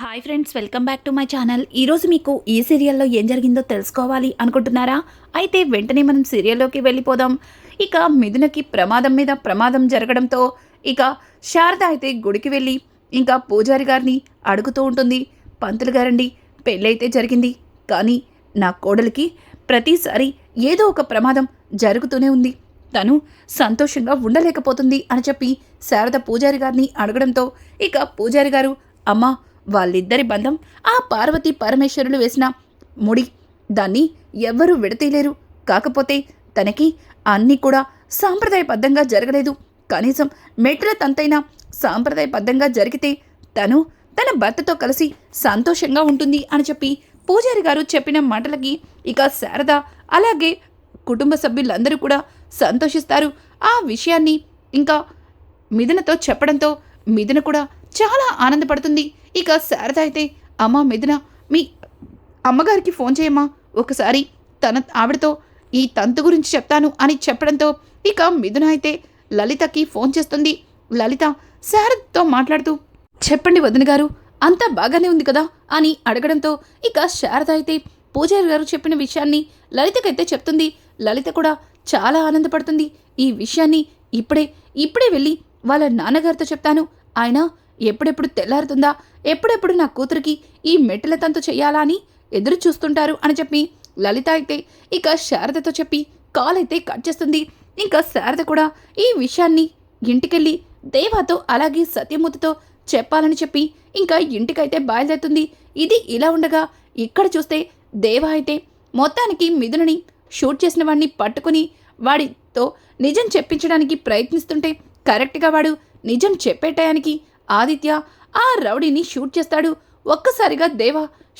Hi friends welcome back to my channel ఈరోజు మీకు ఈ సీరియల్లో ఏం జరిగిందో తెలుసుకోవాలి అనుకుంటున్నారా? అయితే వెంటనే మనం సీరియల్లోకి వెళ్ళిపోదాం. ఇక మిథునకి ప్రమాదం మీద ప్రమాదం జరగడంతో ఇక శారద అయితే గుడికి వెళ్ళి ఇంకా పూజారి గారిని అడుగుతూ ఉంటుంది. పంతులు గారండి పెళ్ళైతే జరిగింది. కానీ నా కోడలికి ప్రతిసారి ఏదో ఒక ప్రమాదం జరుగుతూనే ఉంది. తను సంతోషంగా ఉండలేకపోతుంది అని చెప్పి శారద పూజారి గారిని అడగడంతో ఇక పూజారి గారు అమ్మా వాళ్ళిద్దరి బంధం ఆ పార్వతి పరమేశ్వరులు వేసిన ముడి. దాన్ని ఎవ్వరూ విడతీయలేరు. కాకపోతే తనకి అన్నీ కూడా సాంప్రదాయబద్ధంగా జరగలేదు. కనీసం మెట్ల తంతైనా సాంప్రదాయబద్ధంగా జరిగితే తను తన భర్తతో కలిసి సంతోషంగా ఉంటుంది అని చెప్పి పూజారి గారు చెప్పిన మాటలకి ఇక శారద అలాగే కుటుంబ సభ్యులందరూ కూడా సంతోషిస్తారు. ఆ విషయాన్ని ఇంకా మిథునతో చెప్పడంతో మిథున కూడా చాలా ఆనందపడుతుంది. ఇక శారద అయితే అమ్మ మిథున మీ అమ్మగారికి ఫోన్ చేయమ్మా. ఒకసారి తన ఆవిడతో ఈ తంతు గురించి చెప్తాను అని చెప్పడంతో ఇక మిథున అయితే లలితకి ఫోన్ చేస్తుంది. లలిత శారదతో మాట్లాడుతూ చెప్పండి వదిన గారు అంతా బాగానే ఉంది కదా అని అడగడంతో ఇక శారద అయితే పూజారి గారు చెప్పిన విషయాన్ని లలితకైతే చెప్తుంది. లలిత కూడా చాలా ఆనందపడుతుంది. ఈ విషయాన్ని ఇప్పుడే ఇప్పుడే వెళ్ళి వాళ్ళ నాన్నగారితో చెప్తాను. ఆయన ఎప్పుడెప్పుడు తెల్లారుతుందా? ఎప్పుడెప్పుడు నా కూతురికి ఈ మెట్టెల తంతు చెయ్యాలా అని ఎదురు చూస్తుంటారు అని చెప్పి లలిత అయితే ఇక శారదతో చెప్పి కాల్ అయితే కట్ చేస్తుంది. ఇంకా శారద కూడా ఈ విషయాన్ని ఇంటికెళ్ళి దేవాతో అలాగే సత్యమూర్తితో చెప్పాలని చెప్పి ఇంకా ఇంటికైతే బయలుదేరుతుంది. ఇది ఇలా ఉండగా ఇక్కడ చూస్తే దేవ అయితే మొత్తానికి మిథునని షూట్ చేసిన వాడిని పట్టుకుని వాడితో నిజం చెప్పించడానికి ప్రయత్నిస్తుంటే కరెక్ట్గా వాడు నిజం చెప్పే టయానికి ఆదిత్య ఆ రౌడీని షూట్ చేస్తాడు. ఒక్కసారిగా దేవ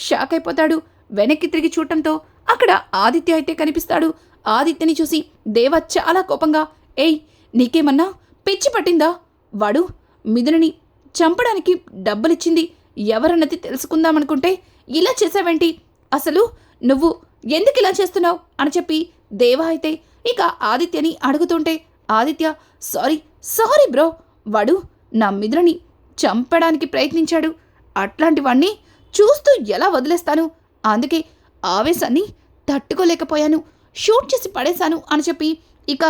షాక్ అయిపోతాడు. వెనక్కి తిరిగి చూడటంతో అక్కడ ఆదిత్య అయితే కనిపిస్తాడు. ఆదిత్యని చూసి దేవ చాలా కోపంగా ఏయ్ నీకేమన్నా పిచ్చి పట్టిందా? వాడు మిథునని చంపడానికి డబ్బులిచ్చింది ఎవరన్నది తెలుసుకుందామనుకుంటే ఇలా చేసావేంటి? అసలు నువ్వు ఎందుకు ఇలా చేస్తున్నావు? అని చెప్పి దేవా అయితే ఇక ఆదిత్యని అడుగుతుంటే ఆదిత్య సారీ సారీ బ్రో. వాడు నా మిథునని చంపడానికి ప్రయత్నించాడు. అట్లాంటి వాణ్ణి చూస్తూ ఎలా వదిలేస్తాను? అందుకే ఆవేశాన్ని తట్టుకోలేకపోయాను. షూట్ చేసి పడేశాను అని చెప్పి ఇక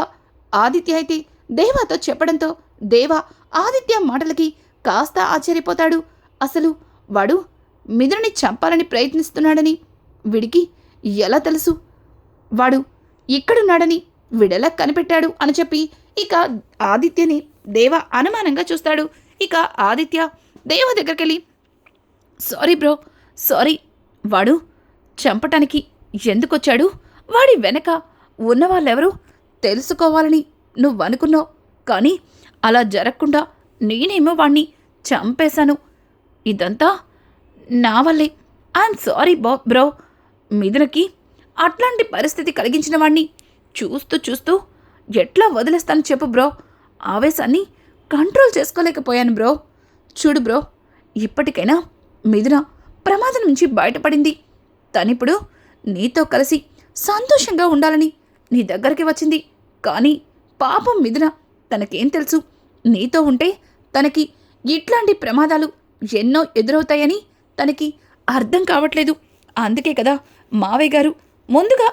ఆదిత్య అయితే దేవాతో చెప్పడంతో దేవా ఆదిత్య మాటలకి కాస్త ఆశ్చర్యపోతాడు. అసలు వాడు మిదురుని చంపాలని ప్రయత్నిస్తున్నాడని వీడికి ఎలా తెలుసు? వాడు ఇక్కడున్నాడని వీడెలా కనిపెట్టాడు అని చెప్పి ఇక ఆదిత్యని దేవ అనుమానంగా చూస్తాడు. ఇక ఆదిత్య దేవ దగ్గరికి వెళ్ళి సారీ బ్రో సారీ. వాడు చంపటానికి ఎందుకొచ్చాడు? వాడి వెనక ఉన్నవాళ్ళెవరు? తెలుసుకోవాలని నువ్వు అనుకున్నావు కానీ అలా జరగకుండా నేనేమో వాణ్ణి చంపేశాను. ఇదంతా నా వల్లే. ఐఎమ్ సారీ బా బ్రో. మిథునకి అట్లాంటి పరిస్థితి కలిగించిన వాణ్ణి చూస్తూ చూస్తూ ఎట్లా వదిలేస్తాను చెప్పు బ్రో. ఆవేశాన్ని కంట్రోల్ చేసుకోలేకపోయాను బ్రో. చూడు బ్రో ఇప్పటికైనా మిథున ప్రమాదం నుంచి బయటపడింది. తనిప్పుడు నీతో కలిసి సంతోషంగా ఉండాలని నీ దగ్గరికి వచ్చింది. కానీ పాపం మిథున తనకేం తెలుసు? నీతో ఉంటే తనకి ఇట్లాంటి ప్రమాదాలు ఎన్నో ఎదురవుతాయని తనకి అర్థం కావట్లేదు. అందుకే కదా మావయ్య గారు ముందుగా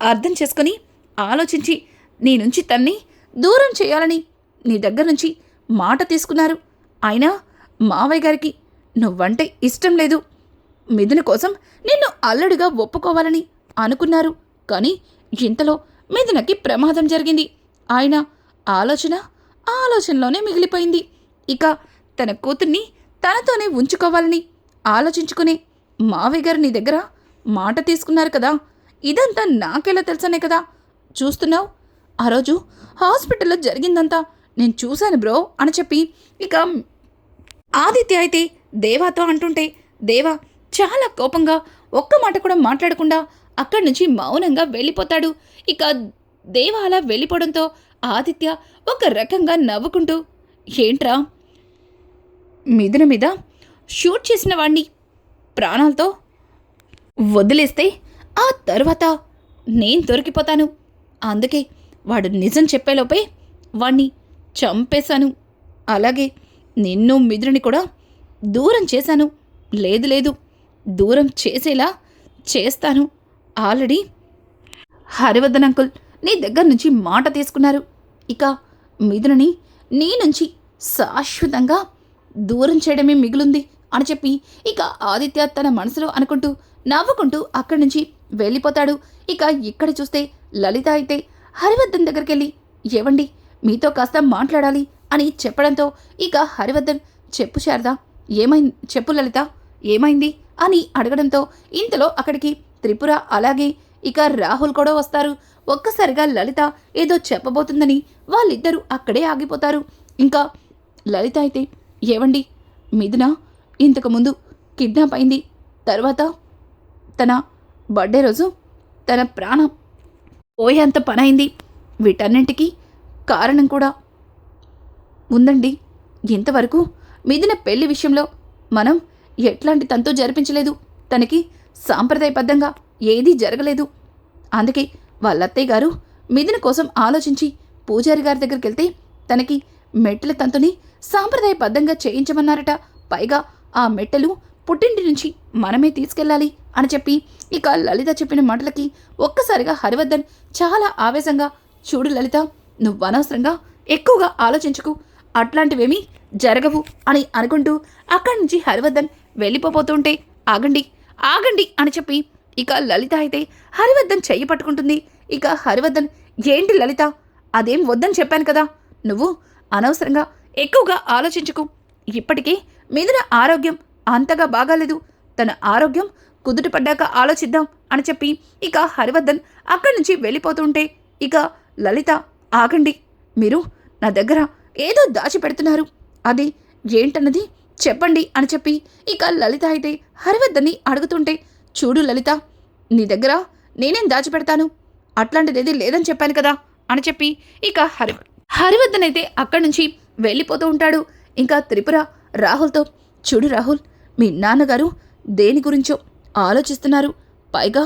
అర్థం చేసుకొని ఆలోచించి నీ నుంచి తన్ని దూరం చేయాలని నీ దగ్గర నుంచి మాట తీసుకున్నారు. అయినా మావయ్య గారికి నువ్వంటే ఇష్టం లేదు. మిథున కోసం నిన్ను అల్లుడిగా ఒప్పుకోవాలని అనుకున్నారు. కానీ ఇంతలో మిథునకి ప్రమాదం జరిగింది. ఆయన ఆలోచన ఆలోచనలోనే మిగిలిపోయింది. ఇక తన కూతుర్ని తనతోనే ఉంచుకోవాలని ఆలోచించుకునే మావయ్య గారు నీ దగ్గర మాట తీసుకున్నారు కదా. ఇదంతా నాకెలా తెలుసనే కదా? చూస్తున్నావు? ఆ రోజు హాస్పిటల్లో జరిగిందంతా నేను చూశాను బ్రో అని చెప్పి ఇక ఆదిత్య అయితే దేవాతో అంటుంటే దేవా చాలా కోపంగా ఒక్క మాట కూడా మాట్లాడకుండా అక్కడి నుంచి మౌనంగా వెళ్ళిపోతాడు. ఇక దేవ అలా వెళ్ళిపోవడంతో ఆదిత్య ఒక రకంగా నవ్వుకుంటూ ఏంట్రా? మిథున మీద షూట్ చేసిన వాణ్ణి ప్రాణాలతో వదిలేస్తే ఆ తర్వాత నేను దొరికిపోతాను. అందుకే వాడు నిజం చెప్పేలోపే వాణ్ణి చంపేశాను. అలాగే నిన్ను మిదురుని కూడా దూరం చేశాను. లేదు లేదు. దూరం చేసేలా చేస్తాను. ఆల్రెడీ హరివర్ధన్ అంకుల్ నీ దగ్గర నుంచి మాట తీసుకున్నారు. ఇక మిథునని నీ నుంచి శాశ్వతంగా దూరం చేయడమే మిగులుంది అని చెప్పి ఇక ఆదిత్య తన మనసులో అనుకుంటూ నవ్వుకుంటూ అక్కడి నుంచి వెళ్ళిపోతాడు. ఇక ఇక్కడ చూస్తే లలిత అయితే హరివర్ధన్ దగ్గరికి వెళ్ళి ఏవండి మీతో కాస్త మాట్లాడాలి అని చెప్పడంతో ఇక హరివర్ధన్ చెప్పు శారదా ఏమైంది చెప్పు లలిత ఏమైంది? అని అడగడంతో ఇంతలో అక్కడికి త్రిపుర అలాగే ఇక రాహుల్ కూడా వస్తారు. ఒక్కసారిగా లలిత ఏదో చెప్పబోతుందని వాళ్ళిద్దరూ అక్కడే ఆగిపోతారు. ఇంకా లలిత అయితే ఏవండి మిథున ఇంతకుముందు కిడ్నాప్ అయింది. తర్వాత తన బర్త్డే రోజు తన ప్రాణం పోయేంత పనైంది. వీటన్నింటికి కారణం కూడా. ఉందండి ఇంతవరకు మిథున పెళ్ళి విషయంలో మనం ఎట్లాంటి తంతు జరిపించలేదు. తనకి సాంప్రదాయబద్ధంగా ఏదీ జరగలేదు. అందుకే వాళ్ళత్తయ్య గారు మిథున కోసం ఆలోచించి పూజారి గారి దగ్గరికి వెళ్తే తనకి మెట్టెల తంతుని సాంప్రదాయబద్ధంగా చేయించమన్నారట. పైగా ఆ మెట్టెలు పుట్టింటి నుంచి మనమే తీసుకెళ్ళాలి అని చెప్పి ఇక లలిత చెప్పిన మాటలకి ఒక్కసారిగా హరివర్ధన్ చాలా ఆవేశంగా చూడు లలిత నువ్వు అనవసరంగా ఎక్కువగా ఆలోచించుకు. అట్లాంటివేమీ జరగవు అని అనుకుంటూ అక్కడి నుంచి హరివర్ధన్ వెళ్ళిపోబోతుంటే ఆగండి ఆగండి అని చెప్పి ఇక లలిత అయితే హరివర్ధన్ చెయ్యి పట్టుకుంటుంది. ఇక హరివర్ధన్ ఏంటి లలిత అదేం వద్దని చెప్పాను కదా నువ్వు అనవసరంగా ఎక్కువగా ఆలోచించుకు. ఇప్పటికే మిథున ఆరోగ్యం అంతగా బాగాలేదు. తన ఆరోగ్యం కుదుట పడ్డాక ఆలోచిద్దాం అని చెప్పి ఇక హరివర్ధన్ అక్కడి నుంచి వెళ్ళిపోతుంటే ఇక లలిత ఆగండి. మీరు నా దగ్గర ఏదో దాచిపెడుతున్నారు అది ఏంటన్నది చెప్పండి అని చెప్పి ఇక లలిత అయితే హరివద్దని అడుగుతుంటే చూడు లలిత నీ దగ్గర నేనేం దాచిపెడతాను అట్లాంటిదేది లేదని చెప్పాను కదా అని చెప్పి ఇక హరి హరివర్ధన్ అయితే అక్కడి నుంచి వెళ్ళిపోతూ ఉంటాడు. ఇంకా త్రిపుర రాహుల్తో చూడు రాహుల్ మీ నాన్నగారు దేని గురించో ఆలోచిస్తున్నారు. పైగా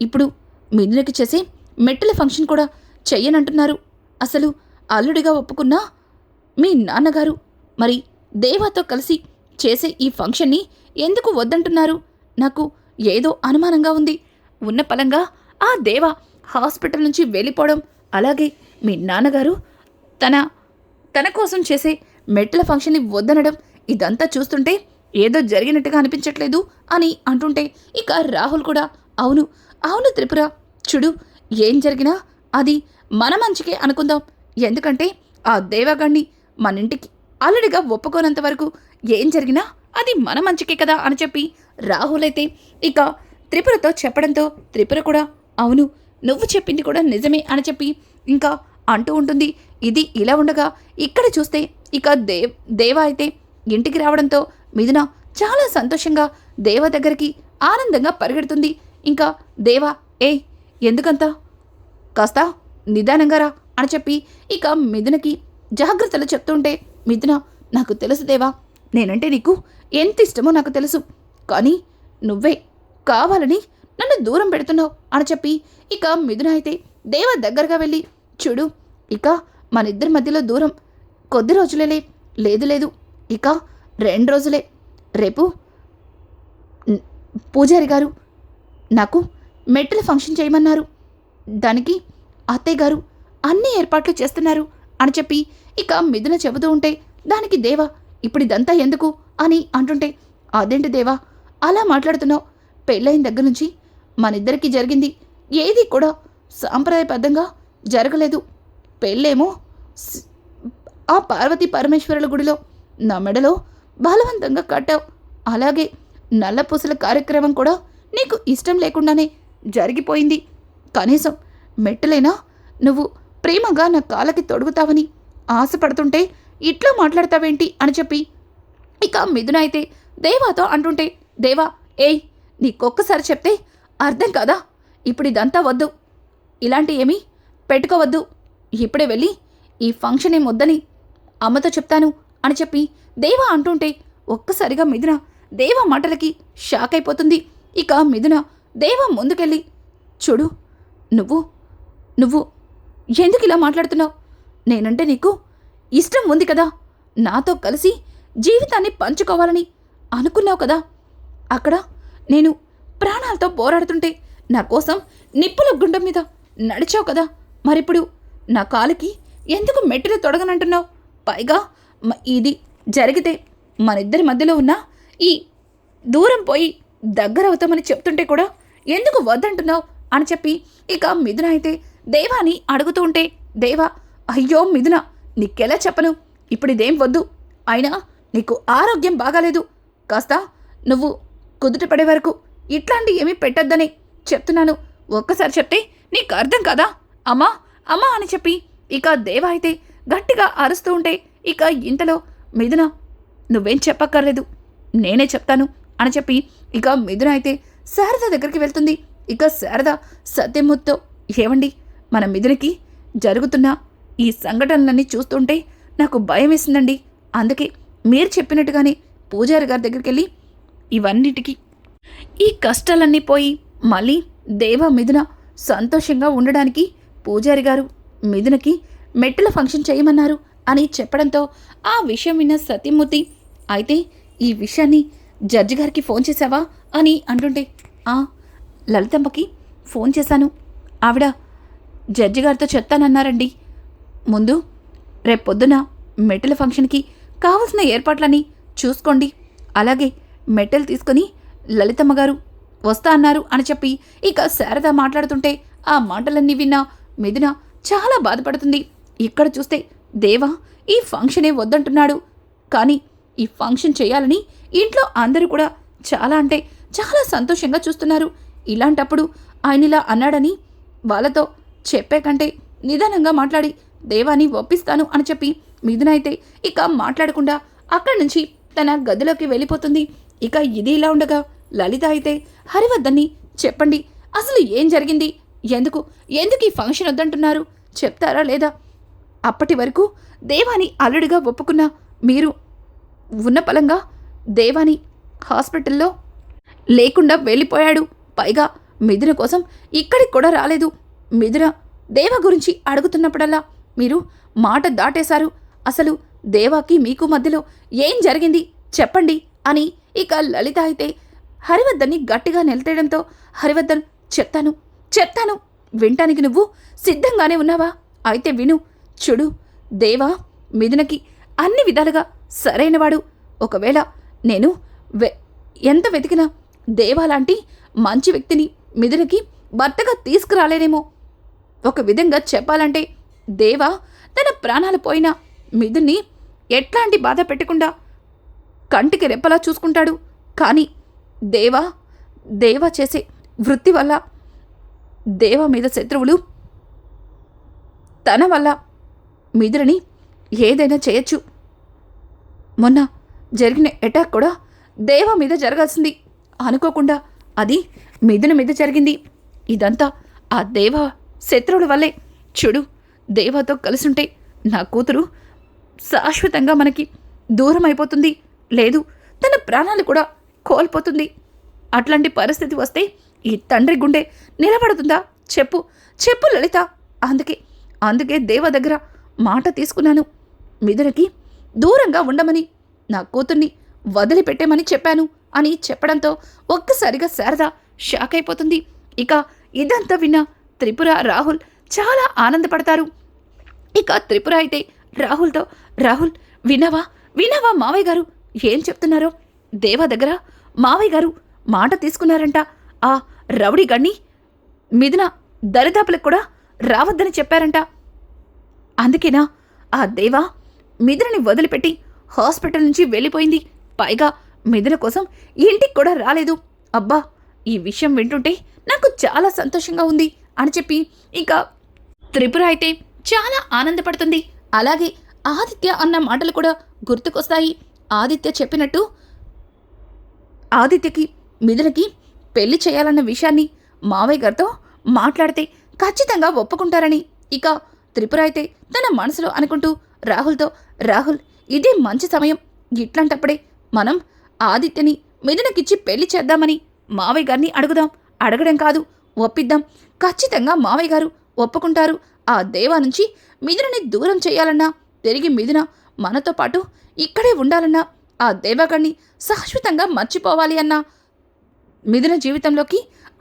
ఇప్పుడు మిథునకి చేసే మెట్టల ఫంక్షన్ కూడా చెయ్యనంటున్నారు. అసలు అల్లుడిగా ఒప్పుకున్నా మీ నాన్నగారు? మరి దేవాతో కలిసి చేసే ఈ ఫంక్షన్ని ఎందుకు వద్దంటున్నారు? నాకు ఏదో అనుమానంగా ఉంది. ఉన్న పలంగా ఆ దేవ హాస్పిటల్ నుంచి వెళ్ళిపోవడం అలాగే మీ నాన్నగారు తన తన కోసం చేసే మెట్ల ఫంక్షన్ని వద్దనడం ఇదంతా చూస్తుంటే ఏదో జరిగినట్టుగా అనిపించట్లేదు అని అంటుంటే ఇక రాహుల్ కూడా అవును అవును త్రిపుర చూడు ఏం జరిగినా అది మన మంచికే అనుకుందాం. ఎందుకంటే ఆ దేవగాణ్ణి మన ఇంటికి అల్లుడిగా ఒప్పుకోనంత వరకు ఏం జరిగినా అది మన మంచికే కదా అని చెప్పి రాహుల్ అయితే ఇక త్రిపురతో చెప్పడంతో త్రిపుర కూడా అవును నువ్వు చెప్పింది కూడా నిజమే అని చెప్పి ఇంకా అంటూ ఉంటుంది. ఇది ఇలా ఉండగా ఇక్కడ చూస్తే ఇక దేవ్ దేవ అయితే ఇంటికి రావడంతో మిథున చాలా సంతోషంగా దేవ దగ్గరికి ఆనందంగా పరిగెడుతుంది. ఇంకా దేవ ఏ ఎందుకంత? కాస్త నిదానంగా రా అని చెప్పి ఇక మిథునకి జాగ్రత్తలు చెప్తుంటే మిథున నాకు తెలుసు దేవా నేనంటే నీకు ఎంత ఇష్టమో నాకు తెలుసు. కానీ నువ్వే కావాలని నన్ను దూరం పెడుతున్నావు అని చెప్పి ఇక మిథున అయితే దేవ దగ్గరగా వెళ్ళి చూడు ఇక మన ఇద్దరి మధ్యలో దూరం కొద్ది రోజులేలే లేదు లేదు ఇక రెండు రోజులే. రేపు పూజారి గారు నాకు మెట్టెల ఫంక్షన్ చేయమన్నారు. దానికి అత్తయ్య గారు అన్ని ఏర్పాట్లు చేస్తున్నారు అని చెప్పి ఇక మిథున చెబుతూ ఉంటే దానికి దేవా ఇప్పుడు ఇదంతా ఎందుకు అని అంటుంటే అదేంటి దేవా అలా మాట్లాడుతున్నావు పెళ్ళైన దగ్గర నుంచి మనిద్దరికి జరిగింది ఏది కూడా సాంప్రదాయబద్ధంగా జరగలేదు. పెళ్ళేమో ఆ పార్వతీ పరమేశ్వరుల గుడిలో నా మెడలో బలవంతంగా కట్టావు. అలాగే నల్లపూసల కార్యక్రమం కూడా నీకు ఇష్టం లేకుండానే జరిగిపోయింది. కనీసం మెట్టలైనా? నువ్వు ప్రేమగా నా కాళ్ళకి తొడుగుతావని ఆశపడుతుంటే ఇట్లా మాట్లాడతావేంటి అని చెప్పి. ఇక మిథున అయితే దేవాతో అంటుంటే దేవా ఏయ్ నీకొక్కసారి చెప్తే అర్థం కాదా? ఇప్పుడు ఇదంతా వద్దు. ఇలాంటి ఏమీ పెట్టుకోవద్దు. ఇప్పుడే వెళ్ళి ఈ ఫంక్షన్ ఏం వద్దని అమ్మతో చెప్తాను అని చెప్పి దేవ అంటుంటే ఒక్కసారిగా మిథున దేవ మాటలకి షాక్ అయిపోతుంది ఇక మిథున దేవ ముందుకెళ్ళి చూడు నువ్వు నువ్వు ఎందుకు ఇలా మాట్లాడుతున్నావు? నేనంటే నీకు ఇష్టం ఉంది కదా. నాతో కలిసి జీవితాన్ని పంచుకోవాలని అనుకున్నావు కదా. అక్కడ నేను ప్రాణాలతో పోరాడుతుంటే నా కోసం నిప్పుల గుండం మీద నడిచావు కదా. మరిప్పుడు నా కాలుకి ఎందుకు మెట్టిలో తొడగనంటున్నావు? పైగా ఇది జరిగితే మనిద్దరి మధ్యలో ఉన్న ఈ దూరం పోయి దగ్గర అవుతామని చెప్తుంటే కూడా ఎందుకు వద్దంటున్నావు? అని చెప్పి ఇక మిథున అయితే దేవాని అడుగుతూ ఉంటే దేవా అయ్యో మిథున నీకెలా చెప్పను? ఇప్పుడు ఇదేం వద్దు. అయినా నీకు ఆరోగ్యం బాగాలేదు. కాస్త నువ్వు కుదుట పడే వరకు ఇట్లాంటి ఏమీ పెట్టొద్దని చెప్తున్నాను. ఒక్కసారి చెప్తే నీకు అర్థం కదా? అమ్మా అమ్మా అని చెప్పి ఇక దేవ అయితే గట్టిగా అరుస్తూ ఉంటే ఇక ఇంతలో మిథున నువ్వేం చెప్పక్కర్లేదు. నేనే చెప్తాను అని చెప్పి ఇక మిథున అయితే శారద దగ్గరికి వెళ్తుంది. ఇక శారద సత్యమూర్తితో ఏమండి మన మిథునికి జరుగుతున్న ఈ సంఘటనలన్నీ చూస్తుంటే నాకు భయం వేసిందండి అందుకే మీరు చెప్పినట్టుగానే పూజారి గారి దగ్గరికి వెళ్ళి ఇవన్నిటికీ ఈ కష్టాలన్నీ పోయి మళ్ళీ దేవ మిథున సంతోషంగా ఉండడానికి పూజారి గారు మిథునకి మెట్టుల ఫంక్షన్ చేయమన్నారు అని చెప్పడంతో ఆ విషయం విన్న సతీమూర్తి అయితే ఈ విషయాన్ని జడ్జి గారికి ఫోన్ చేశావా? అని అంటుంటే ఆ లలితమ్మకి ఫోన్ చేశాను. ఆవిడ జడ్జి గారితో చెప్తానన్నారండి. ముందు రేపొద్దున మెటల్ ఫంక్షన్కి కావలసిన ఏర్పాట్లని చూసుకోండి. అలాగే మెటల్ తీసుకొని లలితమ్మ గారు వస్తా అన్నారు అని చెప్పి ఇక శారద మాట్లాడుతుంటే ఆ మాటలన్నీ విన్న మిథున చాలా బాధపడుతుంది. ఇక్కడ చూస్తే దేవా ఈ ఫంక్షనే వద్దంటున్నాడు. కానీ ఈ ఫంక్షన్ చేయాలని ఇంట్లో అందరూ కూడా చాలా అంటే చాలా సంతోషంగా చూస్తున్నారు. ఇలాంటప్పుడు ఆయన ఇలా అన్నాడని వాళ్ళతో చెప్పే కంటే నిదానంగా మాట్లాడి దేవాని ఒప్పిస్తాను అని చెప్పి మిథున అయితే ఇక మాట్లాడకుండా అక్కడి నుంచి తన గదిలోకి వెళ్ళిపోతుంది. ఇక ఇది ఇలా ఉండగా లలిత అయితే హరివద్దని చెప్పండి అసలు ఏం జరిగింది? ఎందుకు? ఎందుకు ఈ ఫంక్షన్ వద్దంటున్నారు? చెప్తారా లేదా? అప్పటి వరకు దేవాని అల్లుడిగా ఒప్పుకున్న మీరు ఉన్న పలంగా దేవాని హాస్పిటల్లో లేకుండా వెళ్ళిపోయాడు. పైగా మిథున కోసం ఇక్కడికి కూడా రాలేదు. మిథున దేవ గురించి అడుగుతున్నప్పుడల్లా మీరు మాట దాటేశారు. అసలు దేవాకి మీకు మధ్యలో ఏం జరిగింది? చెప్పండి అని ఇక లలిత అయితే హరివర్ధన్ని గట్టిగా నిలతేయడంతో హరివర్ధన్ చెప్తాను చెప్తాను వింటానికి నువ్వు సిద్ధంగానే ఉన్నావా? అయితే విను చూడు దేవా మిథునకి అన్ని విధాలుగా సరైనవాడు. ఒకవేళ నేను వె ఎంత వెతికినా దేవా లాంటి మంచి వ్యక్తిని మిథునకి భర్తగా తీసుకురాలేనేమో. ఒక విధంగా చెప్పాలంటే దేవా తన ప్రాణాలు పోయిన మిథుల్ని ఎట్లాంటి బాధ పెట్టకుండా కంటికి రెప్పలా చూసుకుంటాడు. కానీ దేవా దేవా చేసే వృత్తి వల్ల దేవ మీద శత్రువులు తన వల్ల మిథులని ఏదైనా చేయొచ్చు. మొన్న జరిగిన అటాక్ కూడా దేవ మీద జరగాల్సింది. అనుకోకుండా అది మిథున మీద జరిగింది. ఇదంతా ఆ దేవ శత్రువుల వల్లే. చూడు దేవతో కలిసుంటే నా కూతురు శాశ్వతంగా మనకి దూరం అయిపోతుంది లేదు తన ప్రాణాలు కూడా కోల్పోతుంది. అట్లాంటి పరిస్థితి వస్తే ఈ తండ్రి గుండె నిలబడుతుందా? చెప్పు చెప్పు లలిత. అందుకే అందుకే దేవ దగ్గర మాట తీసుకున్నాను. మిథునకి దూరంగా ఉండమని నా కూతుర్ని వదిలిపెట్టేమని చెప్పాను అని చెప్పడంతో ఒక్కసారిగా శారద షాక్ అయిపోతుంది ఇక ఇదంతా విన్నా త్రిపుర రాహుల్ చాలా ఆనందపడతారు. ఇక త్రిపుర అయితే రాహుల్తో రాహుల్ వినవా? వినవా మావయ్య గారు? ఏం చెప్తున్నారో? దేవా దగ్గర? మావయ్య గారు మాట తీసుకున్నారంట. ఆ రౌడీ గణ్ణి మిథున దరిదాపులకు కూడా రావద్దని చెప్పారంట. అందుకేనా? ఆ దేవా మిథునని వదిలిపెట్టి హాస్పిటల్ నుంచి వెళ్ళిపోయింది. పైగా మిథున కోసం ఇంటికి కూడా రాలేదు. అబ్బా ఈ విషయం వింటుంటే నాకు చాలా సంతోషంగా ఉంది. అని చెప్పి ఇంకా త్రిపుర అయితే చాలా ఆనందపడుతుంది. అలాగే ఆదిత్య అన్న మాటలు కూడా గుర్తుకొస్తాయి. ఆదిత్య చెప్పినట్టు ఆదిత్యకి మిథునకి పెళ్ళి చేయాలన్న విషయాన్ని మావయ్య గారితో మాట్లాడితే ఖచ్చితంగా ఒప్పుకుంటారని. ఇక త్రిపుర అయితే తన మనసులో అనుకుంటూ రాహుల్తో రాహుల్ ఇదే మంచి సమయం. ఇట్లాంటప్పుడే మనం ఆదిత్యని మిథునకిచ్చి పెళ్ళి చేద్దామని మావయ్య గారిని అడుగుదాం. అడగడం కాదు ఒప్పిద్దాం. ఖచ్చితంగా మావయ్య గారు ఒప్పుకుంటారు. ఆ దేవా నుంచి మిథునని దూరం చేయాలన్నా తిరిగి మిథున మనతో పాటు ఇక్కడే ఉండాలన్నా ఆ దేవగణ్ణి శాశ్వతంగా మర్చిపోవాలి అన్నా మిథున జీవితంలోకి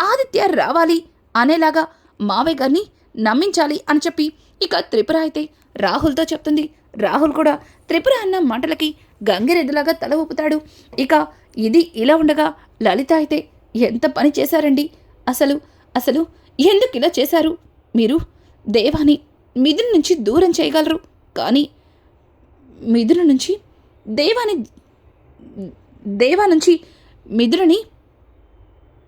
ఆదిత్య రావాలి అనేలాగా మావయ్య గారిని నమ్మించాలి అని చెప్పి ఇక త్రిపుర అయితే రాహుల్తో చెప్తుంది. రాహుల్ కూడా త్రిపుర అన్న మాటలకి గంగిరెద్దులాగా తల ఊపుతాడు. ఇక ఇది ఇలా ఉండగా లలిత అయితే ఎంత పని చేశారండి? అసలు అసలు ఎందుకు ఇలా చేశారు? మీరు దేవాని మిథున నుంచి దూరం చేయగలరు. కానీ మిథున నుంచి దేవాని దేవా నుంచి మిథునని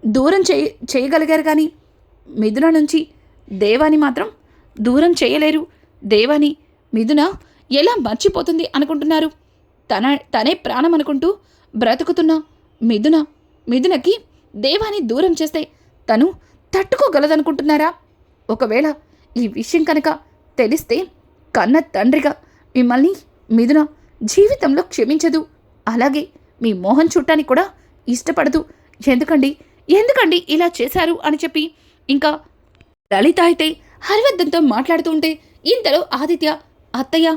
దూరం చేయ చేయగలిగారు కానీ మిథున నుంచి దేవాని మాత్రం దూరం చేయలేరు. దేవాని మిథున ఎలా మర్చిపోతుంది అనుకుంటున్నారు? తన తనే ప్రాణం అనుకుంటూ బ్రతుకుతున్న మిథున మిథునకి దేవాని దూరం చేస్తే తను తట్టుకోగలదనుకుంటున్నారా? ఒకవేళ ఈ విషయం కనుక తెలిస్తే కన్న తండ్రిగా మిమ్మల్ని మిథున జీవితంలో క్షమించదు. అలాగే మీ మోహన్ చూడటానికి కూడా ఇష్టపడదు. ఎందుకండి? ఎందుకండి ఇలా చేశారు అని చెప్పి ఇంకా లలిత అయితే హరివర్ధన్తో మాట్లాడుతూ ఉంటే ఇంతలో ఆదిత్య అత్తయ్య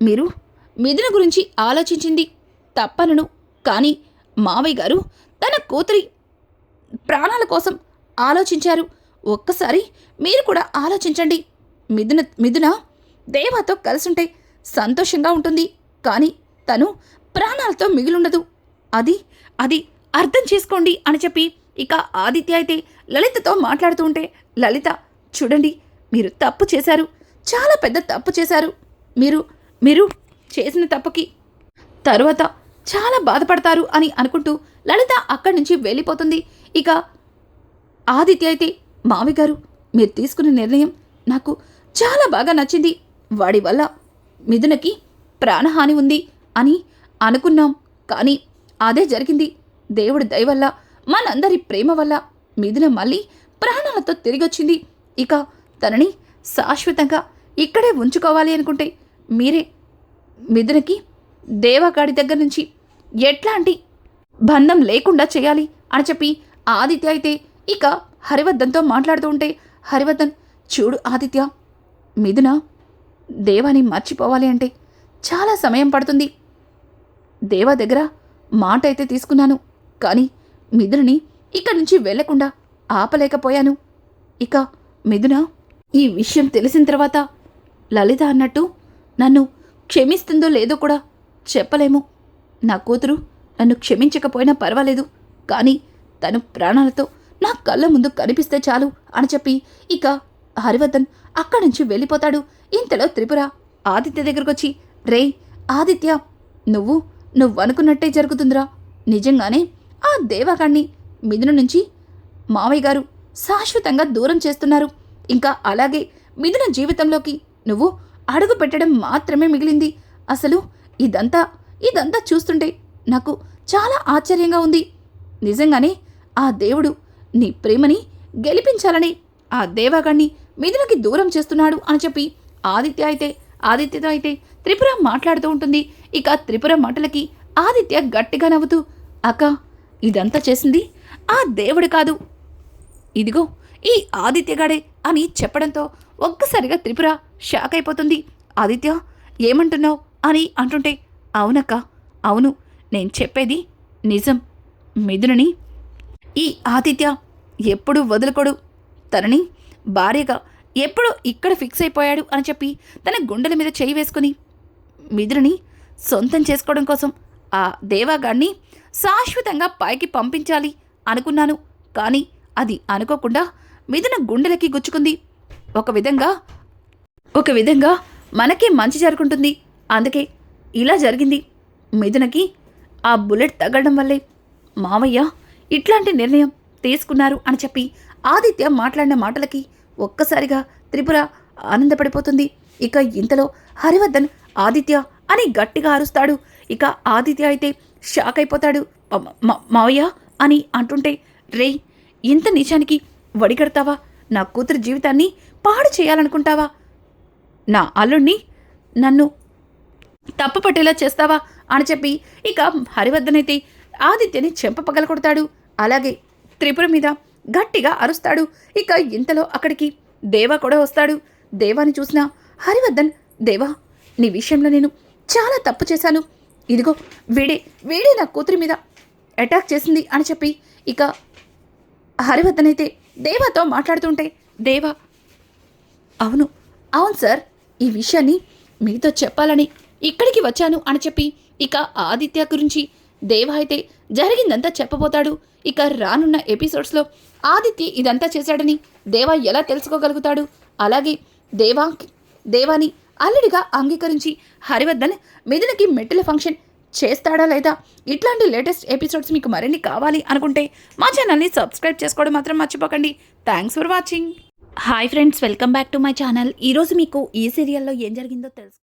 మీరు మిథున గురించి ఆలోచించింది తప్పనను. కానీ మావయ్య గారు తన కూతురి ప్రాణాల కోసం ఆలోచించారు. ఒక్కసారి మీరు కూడా ఆలోచించండి. మిథున మిథున దేవాతో కలిసుంటే సంతోషంగా ఉంటుంది. కానీ తను ప్రాణాలతో మిగిలుండదు. అది అది అర్థం చేసుకోండి అని చెప్పి ఇక ఆదిత్య అయితే లలితతో మాట్లాడుతూ ఉంటే లలిత చూడండి మీరు తప్పు చేశారు. చాలా పెద్ద తప్పు చేశారు. మీరు మీరు చేసిన తప్పుకి తరువాత చాలా బాధపడతారు అని అనుకుంటూ లలిత అక్కడి నుంచి వెళ్ళిపోతుంది. ఇక ఆదిత్య అయితే మావి గారు మీరు తీసుకున్న నిర్ణయం నాకు చాలా బాగా నచ్చింది. వాడి వల్ల మిథునకి ప్రాణహాని ఉంది అని అనుకున్నాం. కానీ అదే జరిగింది. దేవుడి దయ వల్ల మనందరి ప్రేమ వల్ల మిథున మళ్ళీ ప్రాణాలతో తిరిగొచ్చింది. ఇక తనని శాశ్వతంగా ఇక్కడే ఉంచుకోవాలి అనుకుంటే మీరే మిథునకి దేవగాడి దగ్గర నుంచి ఎట్లాంటి బంధం లేకుండా చేయాలి? అని చెప్పి ఆదిత్య అయితే ఇక హరివర్ధన్తో మాట్లాడుతూ ఉంటే హరివర్ధన్ చూడు ఆదిత్య మిథున దేవాని మర్చిపోవాలి అంటే చాలా సమయం పడుతుంది. దేవా దగ్గర మాట అయితే తీసుకున్నాను కానీ మిథునని ఇక్కడి నుంచి వెళ్ళకుండా ఆపలేకపోయాను. ఇక మిథున ఈ విషయం తెలిసిన తర్వాత లలిత అన్నట్టు నన్ను క్షమిస్తుందో లేదో కూడా చెప్పలేము. నా కూతురు నన్ను క్షమించకపోయినా పర్వాలేదు కానీ తను ప్రాణాలతో నా కళ్ళ ముందు కనిపిస్తే చాలు అని చెప్పి ఇక హరివర్ధన్ అక్కడి నుంచి వెళ్ళిపోతాడు. ఇంతలో త్రిపుర ఆదిత్య దగ్గరకొచ్చి రే ఆదిత్య నువ్వు నువ్వు అనుకున్నట్టే జరుగుతుందిరా. నిజంగానే ఆ దేవాగాణ్ణి మిథున నుంచి మావయ్య గారు శాశ్వతంగా దూరం చేస్తున్నారు. ఇంకా అలాగే మిథున జీవితంలోకి నువ్వు అడుగు పెట్టడం మాత్రమే మిగిలింది. అసలు ఇదంతా ఇదంతా చూస్తుంటే నాకు చాలా ఆశ్చర్యంగా ఉంది. నిజంగానే ఆ దేవుడు నీ ప్రేమని గెలిపించాలని ఆ దేవాగాణ్ణి మిథునకి దూరం చేస్తున్నాడు అని చెప్పి ఆదిత్య అయితే ఆదిత్యతో అయితే త్రిపుర మాట్లాడుతూ ఉంటుంది. ఇక త్రిపుర మాటలకి ఆదిత్య గట్టిగా నవ్వుతూ అక్క ఇదంతా చేసింది ఆ దేవుడు కాదు. ఇదిగో ఈ ఆదిత్యగాడే అని చెప్పడంతో ఒక్కసారిగా త్రిపుర షాక్ అయిపోతుంది. ఆదిత్య ఏమంటున్నావు? అని అంటుంటే అవునక్క అవును నేను చెప్పేది నిజం. మిథునని ఈ ఆతిథ్య ఎప్పుడు వదులుకోడు. తనని భార్యగా ఎప్పుడు ఇక్కడ ఫిక్స్ అయిపోయాడు అని చెప్పి తన గుండెల మీద చేయి వేసుకుని మిథునని సొంతం చేసుకోవడం కోసం ఆ దేవాగాణ్ణి శాశ్వతంగా పైకి పంపించాలి అనుకున్నాను. కానీ అది అనుకోకుండా మిథున గుండెలకి గుచ్చుకుంది. ఒక విధంగా ఒక విధంగా మనకే మంచి జరుగుంటుంది. అందుకే ఇలా జరిగింది. మిథునకి ఆ బుల్లెట్ తగ్గడం వల్లే మావయ్య ఇట్లాంటి నిర్ణయం తీసుకున్నారు అని చెప్పి ఆదిత్య మాట్లాడిన మాటలకి ఒక్కసారిగా త్రిపుర ఆనందపడిపోతుంది. ఇక ఇంతలో హరివర్ధన్ ఆదిత్య అని గట్టిగా అరుస్తాడు. ఇక ఆదిత్య అయితే షాక్ అయిపోతాడు. మావయ్య అని అంటుంటే రే ఇంత నిజానికి వడిగడతావా? నా కూతురు జీవితాన్ని పాడు చేయాలనుకుంటావా? నా అల్లుణ్ణి నన్ను తప్పు పట్టేలా చేస్తావా? అని చెప్పి ఇక హరివర్ధన్ అయితే ఆదిత్యని చెంప పగల కొడతాడు అలాగే త్రిపుర మీద గట్టిగా అరుస్తాడు. ఇక ఇంతలో అక్కడికి దేవా కూడా వస్తాడు. దేవాని చూసిన హరివర్ధన్ దేవా నీ విషయంలో నేను చాలా తప్పు చేశాను. ఇదిగో వీడే వీడే నా కూతురి మీద అటాక్ చేసింది అని చెప్పి ఇక హరివర్ధన్ అయితే దేవాతో మాట్లాడుతుంటే దేవా అవును అవును సార్ ఈ విషయాన్ని మీతో చెప్పాలని ఇక్కడికి వచ్చాను అని చెప్పి ఇక ఆదిత్య గురించి దేవా అయితే జరిగిందంతా చెప్పబోతాడు. ఇక రానున్న ఎపిసోడ్స్లో ఆదిత్య ఇదంతా చేశాడని దేవా ఎలా తెలుసుకోగలుగుతాడు? అలాగే దేవా దేవాని అల్లుడిగా అంగీకరించి హరివర్ధన్ మిథునకి మెట్టుల ఫంక్షన్ చేస్తాడా లేదా? ఇట్లాంటి లేటెస్ట్ ఎపిసోడ్స్ మీకు మరిన్ని కావాలి అనుకుంటే మా ఛానల్ని సబ్స్క్రైబ్ చేసుకోవడం మాత్రం మర్చిపోకండి. Thanks for watching hi friends welcome back to my channel ఈరోజు మీకు ఈ సీరియల్లో ఏం జరిగిందో తెలుసు